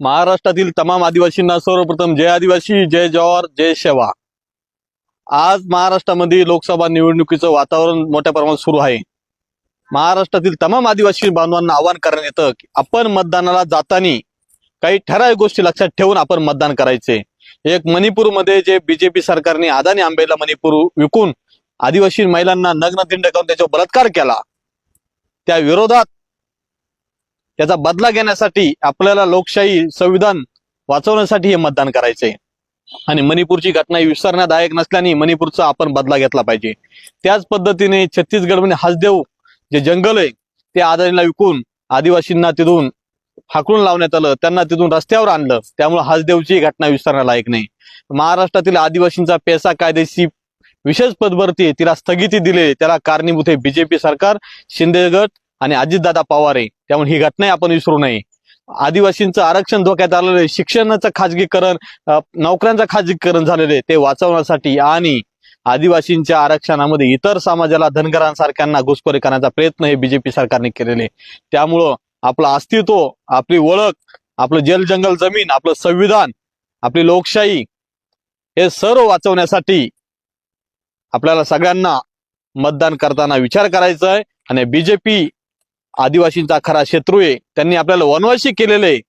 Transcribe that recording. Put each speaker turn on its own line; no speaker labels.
महाराष्ट्रातील तमाम आदिवासींना सर्वप्रथम जय आदिवासी जय जवाहर जय सेवा. आज महाराष्ट्रामध्ये लोकसभा निवडणुकीचं वातावरण मोठ्या प्रमाणात सुरू आहे. महाराष्ट्रातील तमाम आदिवासी बांधवांना आवाहन करण्यात येतं की आपण मतदानाला जाताना काही ठराविक गोष्टी लक्षात ठेवून आपण मतदान करायचे. एक मणिपूरमध्ये जे बीजेपी सरकारने अदानी आंबेला मणिपूर विकून आदिवासी महिलांना नग्न दिंड करून त्याच्यावर बलात्कार केला. त्या विरोधात त्याचा बदला घेण्यासाठी आपल्याला लोकशाही संविधान वाचवण्यासाठी हे मतदान करायचंय. आणि मणिपूरची घटना ही विसरण्यादायक नसल्याने मणिपूरचा आपण बदला घेतला पाहिजे. त्याच पद्धतीने छत्तीसगडमध्ये हसदेव जे जंगल आहे ते आदानीला विकून आदिवासींना तिथून हाकलून लावण्यात आलं. त्यांना तिथून रस्त्यावर आणलं. त्यामुळे हसदेवची घटना विसरण्यालायक नाही. महाराष्ट्रातील आदिवासींचा पैसा कायदेशी विशेष पदभरती तिला स्थगिती दिली त्याला कारणीभूत आहे. बीजेपी सरकार शिंदे गट आणि अजितदादा पवार आहे त्यामुळे ही घटना आपण विसरू नये. आदिवासींचं आरक्षण धोक्यात आलेलं आहे. शिक्षणाचं खाजगीकरण नोकऱ्यांचं खाजगीकरण झालेलं आहे. ते वाचवण्यासाठी आणि आदिवासींच्या आरक्षणामध्ये इतर समाजाला धनगरांसारख्यांना घुसखोरी करण्याचा प्रयत्न हे बीजेपी सरकारने केलेले त्यामुळं आपलं अस्तित्व आपली ओळख आपलं जल जंगल जमीन आपलं संविधान आपली लोकशाही हे सर्व वाचवण्यासाठी आपल्याला सगळ्यांना मतदान करताना विचार करायचा आहे. आणि बीजेपी आदिवासींचा खरा शत्रू आहे. त्यांनी आपल्याला वनवासी केलेले आहे.